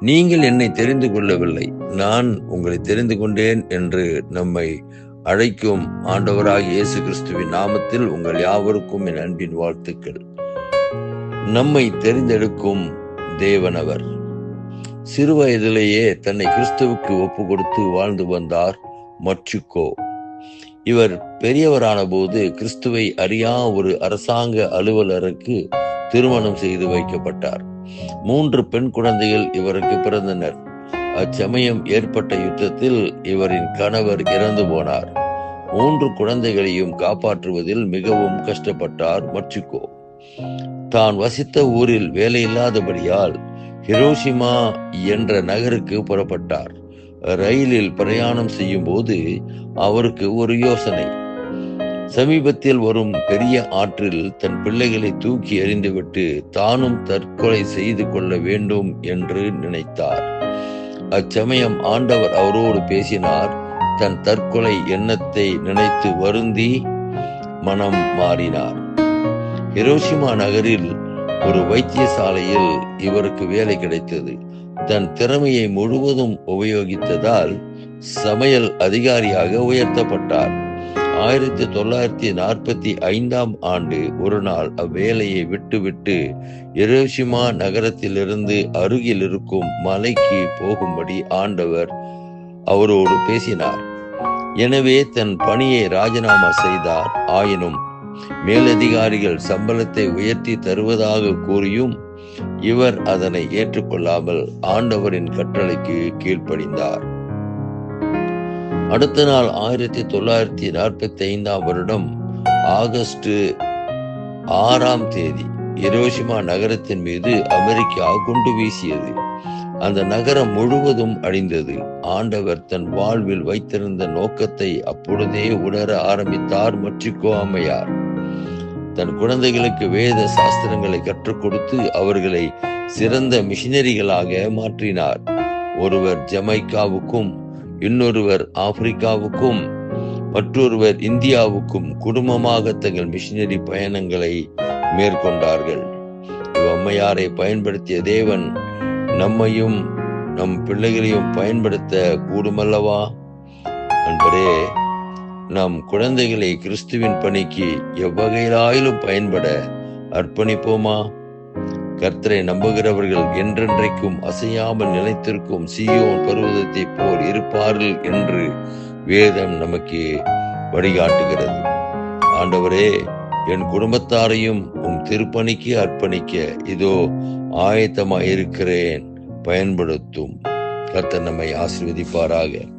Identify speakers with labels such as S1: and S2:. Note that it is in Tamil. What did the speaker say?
S1: நீங்கள் என்னை தெரிந்து கொள்ளவில்லை. நான் உங்களை தெரிந்து கொண்டேன் என்று நம்மை அழைக்கும் ஆண்டவராக இயேசு கிறிஸ்துவின் நாமத்தில் உங்கள் யாவருக்கும் என் அன்பின் வாழ்த்துக்கள். நம்மை தெரிந்தெடுக்கும் தேவனவர். சிறு வயதிலேயே தன்னை கிறிஸ்துவுக்கு ஒப்பு கொடுத்து வாழ்ந்து வந்தார் மச்சுக்கோ இவர் பெரியவரான போது கிறிஸ்துவை அறியா ஒரு அரசாங்க அலுவலருக்கு திருமணம் செய்து வைக்கப்பட்டார். மூன்று பெண் குழந்தைகள் இவருக்கு பிறந்தனர். அச்சமயம் ஏற்பட்ட யுத்தத்தில் இவரின் கணவர் இறந்து போனார். மூன்று குழந்தைகளையும் காப்பாற்றுவதில் மிகவும் கஷ்டப்பட்டார் மச்சுக்கோ தான் வசித்த ஊரில் வேலையில்லாதபடியால் ஹிரோஷிமா என்ற நகருக்கு புறப்பட்டார். ரயிலில் பிரயாணம் செய்யும் போது அவருக்கு ஒரு யோசனை. சமீபத்தில் வரும் பெரிய ஆற்றில் தன் பிள்ளைகளை தூக்கி எறிந்துவிட்டு தானும் தற்கொலை செய்து கொள்ள வேண்டும் என்று நினைத்தார். அச்சமயம் ஆண்டவர் அவரோடு பேசினார் தன் தற்கொலை எண்ணத்தை நினைத்து வருந்தி மனம் மாறினார். ஹிரோஷிமா நகரில் ஒரு வைத்தியசாலையில் இவருக்கு வேலை கிடைத்தது. தன் திறமையை முழுவதும் உபயோகித்ததால் சமையல் அதிகாரியாக உயர்த்தப்பட்டார். ஆயிரத்தி தொள்ளாயிரத்தி நாற்பத்தி ஐந்தாம் ஆண்டு ஒரு நாள் அவ்வேலையை விட்டுவிட்டு எரோஷிமா நகரத்திலிருந்து அருகில் இருக்கும் மலைக்கு போகும்படி ஆண்டவர் அவரோடு பேசினார். எனவே தன் பணியை ராஜினாமா செய்தார். ஆயினும் மேலதிகாரிகள் சம்பளத்தை உயர்த்தி தருவதாக கூறியும் இவர் அதனை ஏற்றுக்கொள்ளாமல் ஆண்டவரின் கட்டளைக்கு கீழ்ப்படிந்தார். அடுத்த நாள் ஆயிரத்தி தொள்ளாயிரத்தி நாற்பத்தி ஐந்தாம் வருடம் ஆகஸ்ட் ஆறாம் தேதி இரோஷிமா நகரத்தின் மீது அமெரிக்கா குண்டு வீசியது. அந்த நகரம் முழுவதும் அழிந்தது. ஆண்டவர் தன் வாழ்வில் வைத்திருந்த நோக்கத்தை அப்பொழுதே உணர ஆரம்பித்தார் மற்றிக்கோ அம்மையார் தன் குழந்தைகளுக்கு வேத சாஸ்திரங்களை கற்றுக் கொடுத்து அவர்களை சிறந்த மிஷினரிகளாக மாற்றினார். ஒருவர் ஜமைக்காவுக்கும் இன்னொருவர் ஆப்பிரிக்காவுக்கும் மற்றொருவர் இந்தியாவுக்கும் குடும்பமாக தங்கள் மிஷினரி பயணங்களை மேற்கொண்டார்கள். இவ்வம்மையாரை பயன்படுத்திய தேவன் நம்மையும் நம் பிள்ளைகளையும் பயன்படுத்த கூடுமல்லவா? நண்பரே நம் குழந்தைகளை கிறிஸ்துவின் பணிக்கு எவ்வகையிலாயிலும் பயன்பட அர்ப்பணிப்போமா? கர்த்தரை நம்புகிறவர்கள் என்றென்றைக்கும் அசையாமல் நிலைத்திருக்கும் சியோன் பருவதத்தை போல் இருப்பார்கள் என்று வேதம் நமக்கு வழிகாட்டுகிறது. ஆண்டவரே என் குடும்பத்தாரையும் உம் திருப்பணிக்கு அர்ப்பணிக்க இதோ ஆயத்தமாயிருக்கிறேன். பயன்படுத்தும். கர்த்தர் நம்மை ஆசிர்வதிப்பாராக.